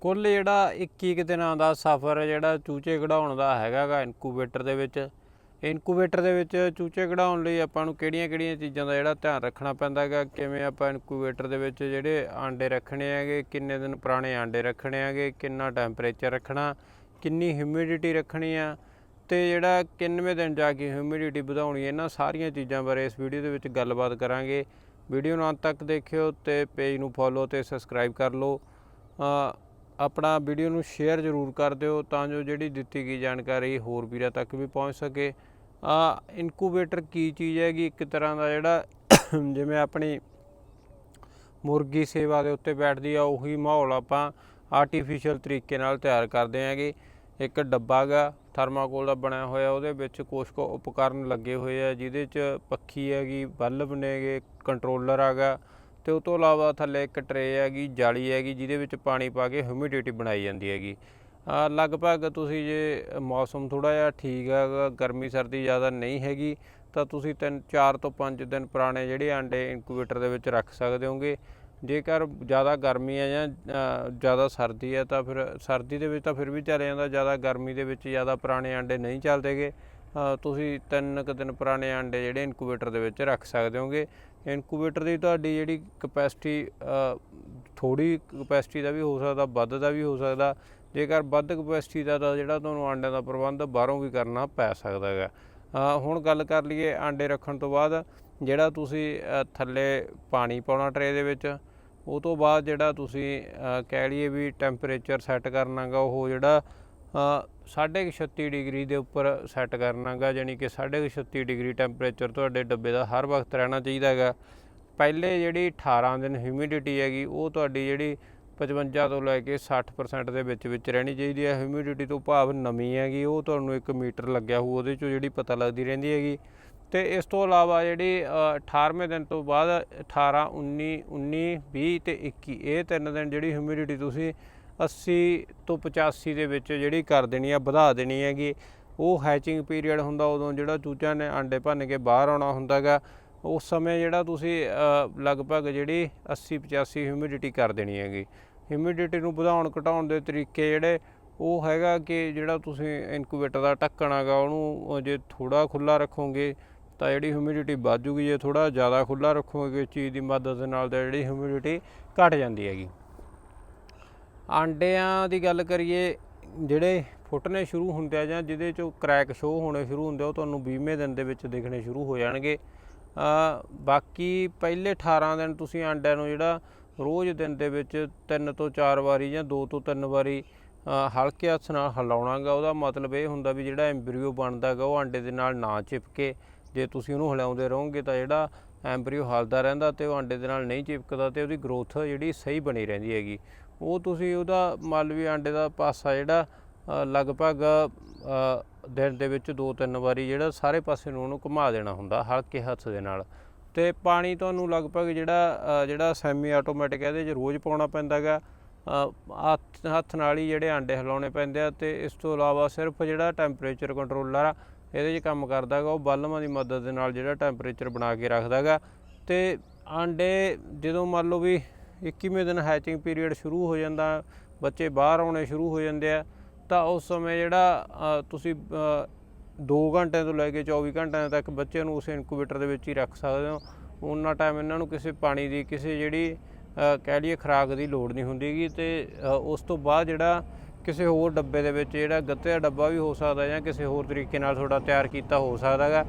ਕੁੱਲ ਜਿਹੜਾ 21 ਕੁ ਦਿਨਾਂ ਦਾ ਸਫ਼ਰ ਜਿਹੜਾ ਚੂਚੇ ਕਢਾਉਣ ਦਾ ਹੈਗਾਗਾ ਇਨਕੂਬੇਟਰ ਦੇ ਵਿੱਚ ਇਨਕੂਬੇਟਰ ਦੇ ਵਿੱਚ ਚੂਚੇ ਕਢਾਉਣ ਲਈ ਆਪਾਂ ਨੂੰ ਕਿਹੜੀਆਂ-ਕਿਹੜੀਆਂ ਚੀਜ਼ਾਂ ਦਾ ਜਿਹੜਾ ਧਿਆਨ ਰੱਖਣਾ ਪੈਂਦਾ ਹੈਗਾ ਕਿਵੇਂ ਆਪਾਂ ਇਨਕੂਬੇਟਰ ਦੇ ਵਿੱਚ ਜਿਹੜੇ ਆਂਡੇ ਰੱਖਣੇ ਹੈਗੇ, ਕਿੰਨੇ ਦਿਨ ਪੁਰਾਣੇ ਆਂਡੇ ਰੱਖਣੇ ਹੈਗੇ, ਕਿੰਨਾ ਟੈਂਪਰੇਚਰ ਰੱਖਣਾ, ਕਿੰਨੀ ਹਿਊਮਿਡਿਟੀ ਰੱਖਣੀ ਆ ਤੇ ਜਿਹੜਾ ਕਿੰਨਵੇਂ ਦਿਨ ਜਾ ਕੇ ਹਿਊਮਿਡਿਟੀ ਵਧਾਉਣੀ ਇਹਨਾਂ ਸਾਰੀਆਂ ਚੀਜ਼ਾਂ ਬਾਰੇ ਇਸ ਵੀਡੀਓ ਦੇ ਵਿੱਚ ਗੱਲਬਾਤ ਕਰਾਂਗੇ। ਵੀਡੀਓ ਨੂੰ ਅੰਤ ਤੱਕ ਦੇਖਿਓ ਤੇ ਪੇਜ ਨੂੰ ਫੋਲੋ ਤੇ ਸਬਸਕ੍ਰਾਈਬ ਕਰ ਲਓ। ਆਪਣਾ ਵੀਡੀਓ ਨੂੰ ਸ਼ੇਅਰ ਜ਼ਰੂਰ ਕਰ ਦਿਓ ਤਾਂ ਜੋ ਜਿਹੜੀ ਦਿੱਤੀ ਗਈ ਜਾਣਕਾਰੀ ਹੋਰ ਵੀਰਾਂ ਤੱਕ ਵੀ ਪਹੁੰਚ ਸਕੇ। ਆ ਇਨਕੂਬੇਟਰ ਕੀ ਚੀਜ਼ ਹੈਗੀ? ਇੱਕ ਤਰ੍ਹਾਂ ਦਾ ਜਿਹੜਾ ਜਿਵੇਂ ਆਪਣੀ ਮੁਰਗੀ ਸੇਵਾ ਦੇ ਉੱਤੇ ਬੈਠਦੀ ਆ, ਉਹੀ ਮਾਹੌਲ ਆਪਾਂ ਆਰਟੀਫੀਸ਼ੀਅਲ ਤਰੀਕੇ ਨਾਲ ਤਿਆਰ ਕਰਦੇ ਹਾਂਗੇ। ਇੱਕ ਡੱਬਾ ਗਾ ਥਰਮਾਕੋਲ ਦਾ ਬਣਿਆ ਹੋਇਆ, ਉਹਦੇ ਵਿੱਚ ਕੁਛ ਕੁ ਉਪਕਰਨ ਲੱਗੇ ਹੋਏ ਆ, ਜਿਹਦੇ 'ਚ ਪੱਖੀ ਹੈਗੀ, ਬਲਬ ਨੇਗੇ ਕੰਟਰੋਲਰ ਹੈਗਾ ਤੇ ਉਸ ਤੋਂ ਇਲਾਵਾ ਥੱਲੇ ਇੱਕ ਟਰੇ ਹੈਗੀ ਜਾਲੀ ਹੈਗੀ ਜਿਹਦੇ ਵਿੱਚ ਪਾਣੀ ਪਾ ਕੇ ਹਿਊਮਿਡਿਟੀ ਬਣਾਈ ਜਾਂਦੀ ਹੈਗੀ। ਲਗਭਗ ਤੁਸੀਂ ਜੇ ਮੌਸਮ ਥੋੜਾ ਜਿਹਾ ਠੀਕ ਹੈਗਾ ਗਰਮੀ ਸਰਦੀ ਜ਼ਿਆਦਾ ਨਹੀਂ ਹੈਗੀ ਤਾਂ ਤੁਸੀਂ ਤਿੰਨ ਚਾਰ ਤੋਂ ਪੰਜ ਦਿਨ ਪੁਰਾਣੇ ਜਿਹੜੇ ਆਂਡੇ ਇਨਕੂਬੇਟਰ ਦੇ ਵਿੱਚ ਰੱਖ ਸਕਦੇ ਹੋਗੇ। ਜੇਕਰ ਜ਼ਿਆਦਾ ਗਰਮੀ ਹੈ ਜਾਂ ਜ਼ਿਆਦਾ ਸਰਦੀ ਹੈ ਤਾਂ ਫਿਰ ਸਰਦੀ ਦੇ ਵਿੱਚ ਤਾਂ ਫਿਰ ਵੀ ਚੱਲ ਜਾਂਦਾ ਜ਼ਿਆਦਾ ਗਰਮੀ ਦੇ ਵਿੱਚ ਜ਼ਿਆਦਾ ਪੁਰਾਣੇ ਆਂਡੇ ਨਹੀਂ ਚੱਲਦੇਗੇ ਅ, ਤੁਸੀਂ ਤਿੰਨ ਕੁ ਦਿਨ ਪੁਰਾਣੇ ਆਂਡੇ ਜਿਹੜੇ ਇਨਕੂਬੇਟਰ ਦੇ ਵਿੱਚ ਰੱਖ ਸਕਦੇ ਹੋਗੇ। ਇਨਕੂਬੇਟਰ ਦੀ ਤੁਹਾਡੀ ਜਿਹੜੀ ਕਪੈਸਿਟੀ ਥੋੜੀ ਕਪੈਸਿਟੀ ਦਾ ਵੀ ਹੋ ਸਕਦਾ, ਵੱਧ ਦਾ ਵੀ ਹੋ ਸਕਦਾ। ਜੇਕਰ ਵੱਧ ਕਪੈਸਿਟੀ ਦਾ ਤਾਂ ਜਿਹੜਾ ਤੁਹਾਨੂੰ ਆਂਡਿਆਂ ਦਾ ਪ੍ਰਬੰਧ ਬਾਹਰੋਂ ਵੀ ਕਰਨਾ ਪੈ ਸਕਦਾ ਹੈਗਾ। ਹੁਣ ਗੱਲ ਕਰ ਲਈਏ ਆਂਡੇ ਰੱਖਣ ਤੋਂ ਬਾਅਦ, ਜਿਹੜਾ ਤੁਸੀਂ ਥੱਲੇ ਪਾਣੀ ਪਾਉਣਾ ਟਰੇ ਦੇ ਵਿੱਚ, ਉਹ ਤੋਂ ਬਾਅਦ ਜਿਹੜਾ ਤੁਸੀਂ ਕਹਿ ਲਈਏ ਵੀ ਟੈਂਪਰੇਚਰ ਸੈੱਟ ਕਰਨਾਗਾ ਉਹ ਜਿਹੜਾ 36 ਡਿਗਰੀ ਦੇ ਉੱਪਰ ਸੈੱਟ ਕਰਨਾਗਾ ਯਾਨੀ ਕਿ ਸਾਢੇ ਕੁ 36 ਡਿਗਰੀ ਟੈਂਪਰੇਚਰ ਤੁਹਾਡੇ ਡੱਬੇ ਦਾ ਹਰ ਵਕਤ ਰਹਿਣਾ ਚਾਹੀਦਾ ਹੈਗਾ। ਪਹਿਲੇ ਜਿਹੜੀ 18 ਦਿਨ ਹਿਊਮਿਡਿਟੀ ਹੈਗੀ ਉਹ ਤੁਹਾਡੀ ਜਿਹੜੀ 55 ਤੋਂ ਲੈ ਕੇ 60% ਦੇ ਵਿੱਚ ਵਿੱਚ ਰਹਿਣੀ ਚਾਹੀਦੀ ਹੈ। ਹਿਊਮਿਡਿਟੀ ਤੋਂ ਭਾਵ ਨਮੀ ਹੈਗੀ ਉਹ ਤੁਹਾਨੂੰ ਇੱਕ ਮੀਟਰ ਲੱਗਿਆ ਹੋਊ ਉਹਦੇ ਚੋਂ ਜਿਹੜੀ ਪਤਾ ਲੱਗਦੀ ਰਹਿੰਦੀ ਹੈਗੀ। ਤੇ ਇਸ ਤੋਂ ਇਲਾਵਾ ਜਿਹੜੀ ਅ, 18ਵੇਂ ਦਿਨ ਤੋਂ ਬਾਅਦ 18 19 19 20 ਤੇ 21 ਇਹ ਤਿੰਨ ਦਿਨ ਜਿਹੜੀ ਹਿਊਮਿਡਿਟੀ ਤੁਸੀਂ 80 ਤੋਂ 85 ਦੇ ਵਿੱਚ ਜਿਹੜੀ ਕਰ ਦੇਣੀ ਆ, ਵਧਾ ਦੇਣੀ ਹੈਗੀ। ਉਹ ਹੈਚਿੰਗ ਪੀਰੀਅਡ ਹੁੰਦਾ ਉਦੋਂ ਜਿਹੜਾ ਚੂਚਾ ਨੇ ਆਂਡੇ ਭੰਨ ਕੇ ਬਾਹਰ ਆਉਣਾ ਹੁੰਦਾਗਾ ਉਸ ਸਮੇਂ ਜਿਹੜਾ ਤੁਸੀਂ ਲਗਭਗ ਜਿਹੜੀ 80 85 ਹਿਊਮਿਡਿਟੀ ਕਰ ਦੇਣੀ ਹੈਗੀ। ਹਿਊਮਿਡਿਟੀ ਨੂੰ ਵਧਾਉਣ, ਘਟਾਉਣ ਦੇ ਤਰੀਕੇ ਜਿਹੜੇ ਉਹ ਹੈਗਾ ਕਿ ਜਿਹੜਾ ਤੁਸੀਂ ਇਨਕੂਬੇਟਰ ਦਾ ਢੱਕਣ ਹੈਗਾ, ਉਹਨੂੰ ਜੇ ਥੋੜਾ ਖੁੱਲਾ ਰੱਖੋਗੇ ਤਾਂ ਜਿਹੜੀ ਹਿਊਮਿਡਿਟੀ ਵੱਧ ਜੂਗੀ। ਜੇ ਥੋੜਾ ਜ਼ਿਆਦਾ ਖੁੱਲਾ ਰੱਖੋਗੇ ਇਸ ਚੀਜ਼ ਦੀ ਮਦਦ ਦੇ ਨਾਲ ਤਾਂ ਜਿਹੜੀ ਹਿਊਮਿਡਿਟੀ ਘਟ ਜਾਂਦੀ ਹੈਗੀ। ਆਂਡਿਆਂ ਦੀ ਗੱਲ ਕਰੀਏ, ਜਿਹੜੇ ਫੁੱਟਣੇ ਸ਼ੁਰੂ ਹੁੰਦੇ ਆ ਜਾਂ ਜਿਹਦੇ ਚੋਂ ਕ੍ਰੈਕ ਸ਼ੋ ਹੋਣੇ ਸ਼ੁਰੂ ਹੁੰਦੇ ਆ, ਉਹ ਤੁਹਾਨੂੰ 20ਵੇਂ ਦਿਨ ਦੇ ਵਿੱਚ ਦਿਖਣੇ ਸ਼ੁਰੂ ਹੋ ਜਾਣਗੇ। ਬਾਕੀ ਪਹਿਲੇ 18 ਦਿਨ ਤੁਸੀਂ ਆਂਡਿਆਂ ਨੂੰ ਜਿਹੜਾ ਰੋਜ਼ ਦਿਨ ਦੇ ਵਿੱਚ 3 ਤੋਂ 4 ਵਾਰੀ ਜਾਂ 2 ਤੋਂ 3 ਵਾਰੀ ਹਲਕੇ ਹੱਥ ਨਾਲ ਹਿਲਾਉਣਾਗਾ, ਉਹਦਾ ਮਤਲਬ ਇਹ ਹੁੰਦਾ ਵੀ ਜਿਹੜਾ ਐਂਬਰੀਓ ਬਣਦਾਗਾ, ਉਹ ਆਂਡੇ ਦੇ ਨਾਲ ਨਾ ਚਿਪਕੇ। ਜੇ ਤੁਸੀਂ ਉਹਨੂੰ ਹਿਲਾਉਂਦੇ ਰਹੋਗੇ ਤਾਂ ਜਿਹੜਾ ਐਂਬਰੀਓ ਹਲਦਾ ਰਹਿੰਦਾ ਤੇ ਉਹ ਆਂਡੇ ਦੇ ਨਾਲ ਨਹੀਂ ਚਿਪਕਦਾ ਤੇ ਉਹਦੀ ਗਰੋਥ ਜਿਹੜੀ ਸਹੀ ਬਣੀ ਰਹਿੰਦੀ ਹੈਗੀ। ਉਹ ਤੁਸੀਂ ਉਹਦਾ ਮੰਨ ਵੀ ਆਂਡੇ ਦਾ ਪਾਸਾ ਜਿਹੜਾ ਲਗਭਗ ਦਿਨ ਦੇ ਵਿੱਚ ਦੋ ਤਿੰਨ ਵਾਰੀ ਜਿਹੜਾ ਸਾਰੇ ਪਾਸੇ ਨੂੰ ਉਹਨੂੰ ਘੁਮਾ ਦੇਣਾ ਹੁੰਦਾ ਹਲਕੇ ਹੱਥ ਦੇ ਨਾਲ। ਤੇ ਪਾਣੀ ਤੁਹਾਨੂੰ ਲਗਭਗ ਜਿਹੜਾ ਜਿਹੜਾ ਸੈਮੀ ਆਟੋਮੈਟਿਕ ਇਹਦੇ 'ਚ ਰੋਜ਼ ਪਾਉਣਾ ਪੈਂਦਾਗਾ ਹੱਥ ਹੱਥ ਨਾਲ ਹੀ ਜਿਹੜੇ ਆਂਡੇ ਹਿਲਾਉਣੇ ਪੈਂਦੇ ਆ ਤੇ ਇਸ ਤੋਂ ਇਲਾਵਾ ਸਿਰਫ ਜਿਹੜਾ ਟੈਂਪਰੇਚਰ ਕੰਟਰੋਲਰ ਆ ਇਹਦੇ 'ਚ ਕੰਮ ਕਰਦਾਗਾ ਉਹ ਬਾਲਮਾਂ ਦੀ ਮਦਦ ਦੇ ਨਾਲ ਜਿਹੜਾ ਟੈਂਪਰੇਚਰ ਬਣਾ ਕੇ ਰੱਖਦਾਗਾ। ਤੇ ਆਂਡੇ ਜਦੋਂ ਮੰਨ ਲਓ ਵੀ 21ਵੇਂ ਦਿਨ ਹੈਚਿੰਗ ਪੀਰੀਅਡ ਸ਼ੁਰੂ ਹੋ ਜਾਂਦਾ ਬੱਚੇ ਬਾਹਰ ਆਉਣੇ ਸ਼ੁਰੂ ਹੋ ਜਾਂਦੇ ਆ ਤਾਂ ਉਸ ਸਮੇਂ ਜਿਹੜਾ ਤੁਸੀਂ 2 ਘੰਟਿਆਂ ਤੋਂ ਲੈ ਕੇ 24 ਘੰਟਿਆਂ ਤੱਕ ਬੱਚੇ ਨੂੰ ਉਸ ਇਨਕੂਬੇਟਰ ਦੇ ਵਿੱਚ ਹੀ ਰੱਖ ਸਕਦੇ ਹੋ। ਉਹਨਾਂ ਟਾਈਮ ਇਹਨਾਂ ਨੂੰ ਕਿਸੇ ਪਾਣੀ ਦੀ ਕਿਸੇ ਜਿਹੜੀ ਕਹਿ ਲਈਏ ਖੁਰਾਕ ਦੀ ਲੋੜ ਨਹੀਂ ਹੁੰਦੀਗੀ ਤੇ ਅ, ਉਸ ਤੋਂ ਬਾਅਦ ਜਿਹੜਾ ਕਿਸੇ ਹੋਰ ਡੱਬੇ ਦੇ ਵਿੱਚ ਜਿਹੜਾ ਗੱਤੇ ਦਾ ਡੱਬਾ ਵੀ ਹੋ ਸਕਦਾ ਜਾਂ ਕਿਸੇ ਹੋਰ ਤਰੀਕੇ ਨਾਲ ਤੁਹਾਡਾ ਤਿਆਰ ਕੀਤਾ ਹੋ ਸਕਦਾ ਸਕਦਾਗਾ।